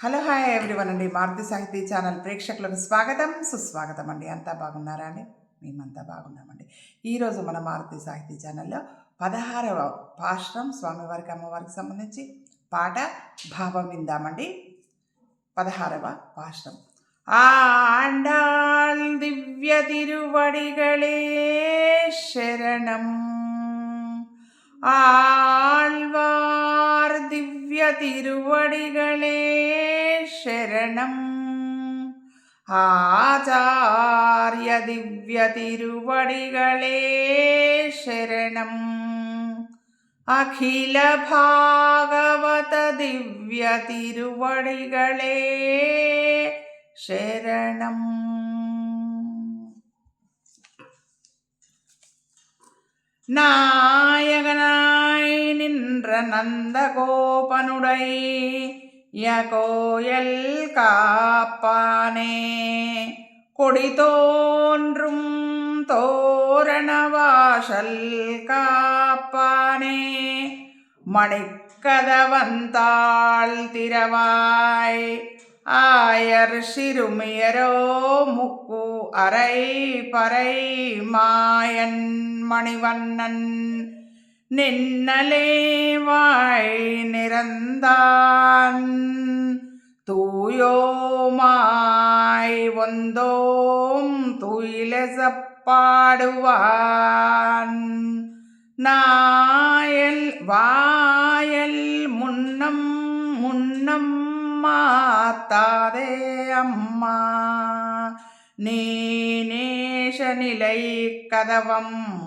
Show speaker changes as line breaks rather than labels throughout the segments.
Hello hi everyone అండి మారుతి సాహితీ channel ప్రేక్షకులకు స్వాగతం సుస్వాగతం అండి అంతా బాగున్నారా అండి మేమంతా బాగున్నామండి ఈరోజు మన మారుతి సాహితీ ఛానల్లో పదహారవ పాశ్రం స్వామివారికి అమ్మవారికి సంబంధించి పాట భావం విందామండి పదహారవ పాశ్రం ఆండాళ్ దివ్య తిరువడిగళే శరణం ஆழ்வார் ദിവ്യ തിരുവടികളെ ശരണം. ആചാര്യ ദിവ്യ തിരുവടികളെ ശരണം. അഖില ഭാഗവത ദിവ്യ തിരുവടികളെ ശരണം. നായകനാ நின்ற நந்தகோபனுடை யகோயல் காப்பானே. கொடி தோன்றும் தோரணவாசல் காப்பானே. மணிக்கதவந்தாள் திரவாய் ஆயர் சிறுமியரோ முக்கு அரை பறை மாயன் மணிவண்ணன். நின்னலே வாய் நிறந்தான். தூயோமாய் வந்தோம் துயிலசப்பாடுவான். நாயல் வாயல் முன்னம் முன்னம் மாத்தாதே அம்மா. நீ நேஷ நிலை கதவம்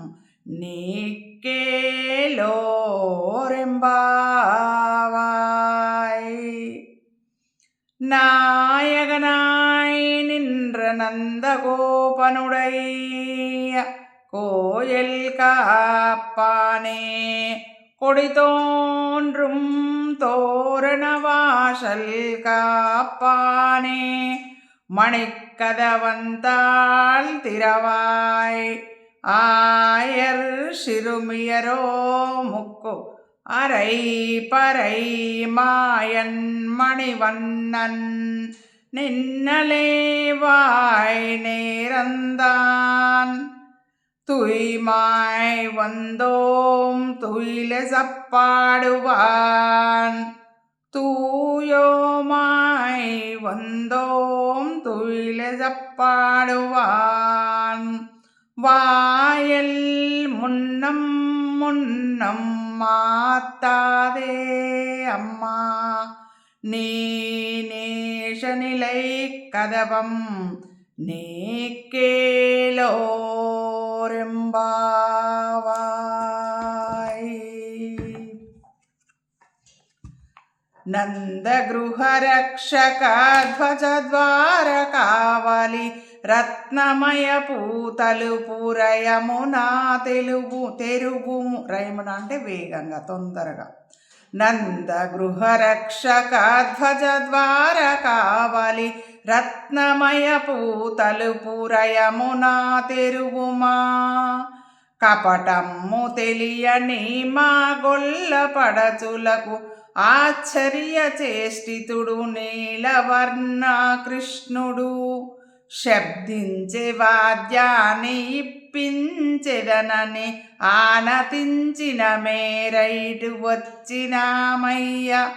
நீக்கேலோரெம்பாவாய் நாயகனாய் நின்ற நந்தகோபனுடைய கோயில் காப்பானே கொடி தோன்றும் தோரணவாசல் காப்பானே மணிக்கதவந்தாள் திரவாய் ஆயர் சிறுமியரோ முக்கு அரை பறை மாயன் மணிவண்ணன் நின்னலே வாய் நேரந்தான். துய்மாய் வந்தோம் துயில சப்பாடுவான் தூயோமாய் வந்தோம் துயில சப்பாடுவான் வாயல் முன்னம் முன்னம் மாத்தாதே அம்மா. நீ நேஷ நிலை கதவம் நீ கேளோரெம்பாவாய் நந்தகருஹரக்ஷக ध्वजद्वारकावलि రత్నమయ పూతలు పూరయమునా తెలుగు తెరుగు రయమున అంటే వేగంగా తొందరగా. నంద గృహరక్షక ధ్వజ ద్వార కావలి రత్నమయ పూతలు పూరయమునా తెరుగుమా. కపటమ్ము తెలియని మా గొల్ల పడచులకు ఆశ్చర్య చేష్టితుడు నీలవర్ణ కృష్ణుడు శబ్దించే వాద్యాన్ని ఇప్పించెదనని ఆనతించిన మేరైటు వచ్చినామయ్య.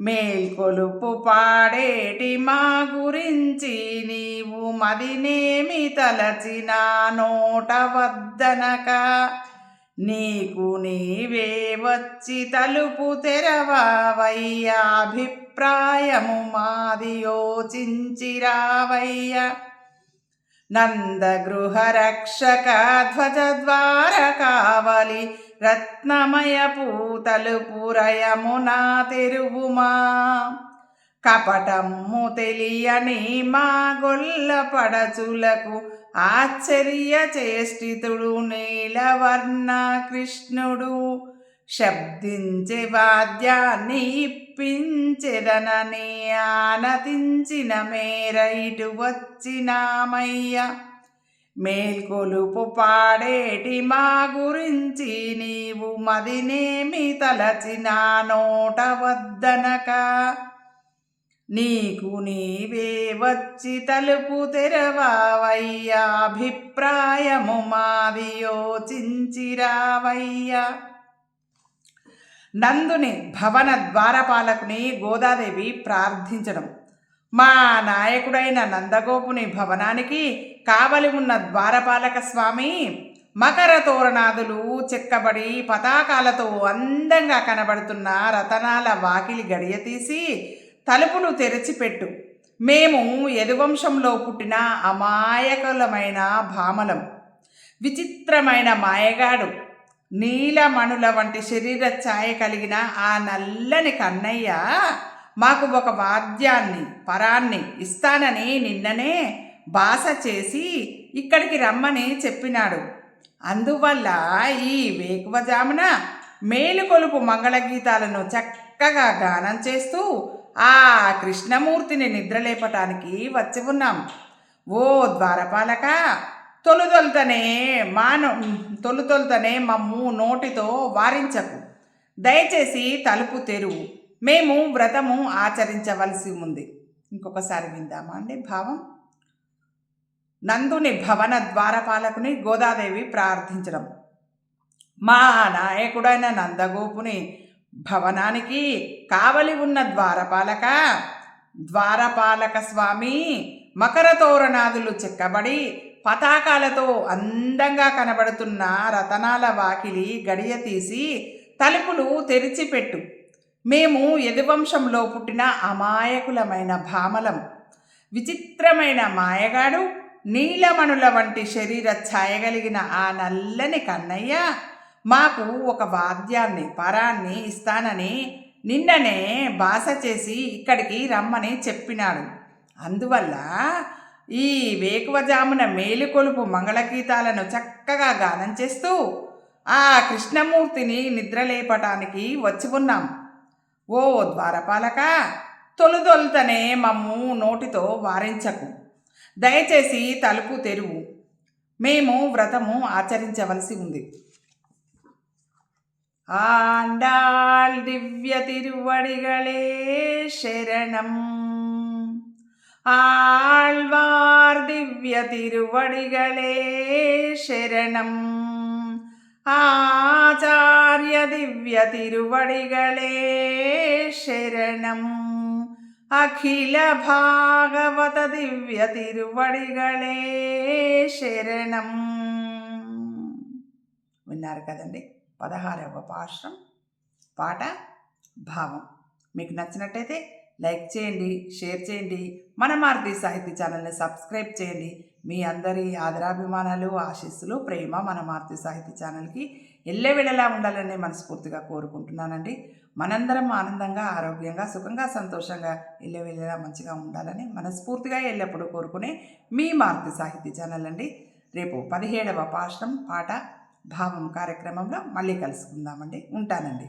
మేల్కొలుపు పాడేటి మా గురించి నీవు మదినేమి తలచిన నోట వద్దనక. నీకు నీవే వచ్చి తలుపు తెరవావయ్యా అభిప్రాయము మాది యోచించిరావయ్య. నందగృహరక్షక ధ్వజద్వార కావలి రత్నమయ పూతలు పురయమునా తెరువుమా. కపటము తెలియని మా గొల్ల పడచులకు ఆశ్చర్య చేష్టితుడు నీలవర్ణ కృష్ణుడు. శబ్దించే వాద్యాన్ని ఇప్పించెదనని ఆనతించిన మేర ఇటు వచ్చినామయ్య. మేల్కొలుపు పాడేటి మా గురించి నీవు మదినేమి తలచిన నోట వద్దనక. నీకు నీవే వచ్చి తలుపు తెరవావయ్యా అభిప్రాయము మాది యోచించిరావయ్యా. నందుని భవన ద్వారపాలకుని గోదాదేవి ప్రార్థించడం. మా నాయకుడైన నందగోపుని భవనానికి కావలి ఉన్న ద్వారపాలక స్వామి మకర తోరణాదులు చెక్కబడి పతాకాలతో అందంగా కనబడుతున్న రతనాల వాకిలి గడియ తీసి తలుపులు తెరచిపెట్టు. మేము యదువంశంలో పుట్టిన అమాయకులమైన భామలం. విచిత్రమైన మాయగాడు. నీలమణుల వంటి శరీర ఛాయ కలిగిన ఆ నల్లని కన్నయ్య మాకు ఒక వాద్యాన్ని పరాన్ని ఇస్తానని నిన్ననే బాస చేసి ఇక్కడికి రమ్మని చెప్పినాడు. అందువల్ల ఈ వేకువజామున మేలుకొలుపు మంగళగీతాలను చక్కగా గానం చేస్తూ ఆ కృష్ణమూర్తిని నిద్రలేపటానికి వచ్చి ఉన్నాం. ఓ ద్వారపాలక తొలుతొలుతనే మాను తొలుతొలుతనే మమ్ము నోటితో వారించకు. దయచేసి తలుపు తెరువు. మేము వ్రతము ఆచరించవలసి ఉంది. ఇంకొకసారి విందామా అండి భావం? నందుని భవన ద్వారపాలకుని గోదాదేవి ప్రార్థించడం. మా నాయకుడైన నందగోపుని భవనానికి కావలి ఉన్న ద్వారపాలక ద్వారపాలక స్వామి మకర తోరణాదులు చెక్కబడి పతాకాలతో అందంగా కనబడుతున్న రతనాల వాకిలి గడియ తీసి తలుపులు తెరిచిపెట్టు. మేము యదువంశంలో పుట్టిన అమాయకులమైన భామలం. విచిత్రమైన మాయగాడు నీలమణుల వంటి శరీర ఛాయగలిగిన ఆ నల్లని కన్నయ్య మాకు ఒక వాద్యాన్ని పరాన్ని ఇస్తానని నిన్ననే బాస చేసి ఇక్కడికి రమ్మని చెప్పినాడు. అందువల్ల ఈ వేకువజామున మేలుకొలుపు మంగళగీతాలను చక్కగా గానం చేస్తూ ఆ కృష్ణమూర్తిని నిద్రలేపటానికి వచ్చి ఉన్నాం. ఓ ద్వారపాలక తొలుదొలుతనే మమ్ము నోటితో వారించకు. దయచేసి తలుపు తెరువు. మేము వ్రతము ఆచరించవలసి ఉంది. ആണ്ടാൾ ദിവ്യ തിരുവടികളെ ശരണം. ആൾവാർ ദിവ്യ തിരുവടികളെ ശരണം. ആചാര്യ ദിവ്യ തിരുവടികളെ ശരണം. അഖില ഭാഗവത ദിവ്യ തിരുവടികളെ ശരണം. വിന്നാർക്കതണ്ടേ పదహారవ పాశ్రం పాట భావం. మీకు నచ్చినట్టయితే లైక్ చేయండి షేర్ చేయండి మన మారుతి సాహిత్య ఛానల్ని సబ్స్క్రైబ్ చేయండి. మీ అందరి ఆదరాభిమానాలు ఆశీస్సులు ప్రేమ మన మారుతి సాహిత్య ఛానల్కి ఎల్లవెళ్ళలా ఉండాలని మనస్ఫూర్తిగా కోరుకుంటున్నానండి. మనందరం ఆనందంగా ఆరోగ్యంగా సుఖంగా సంతోషంగా ఎల్లవెళ్ళలా మంచిగా ఉండాలని మనస్ఫూర్తిగా ఎల్లప్పుడూ కోరుకునే మీ మారుతి సాహిత్య ఛానల్ అండి. రేపు పదిహేడవ పాఠం పాట భావం కార్యక్రమంలో మళ్ళీ కలుసుకుందామండి. ఉంటానండి.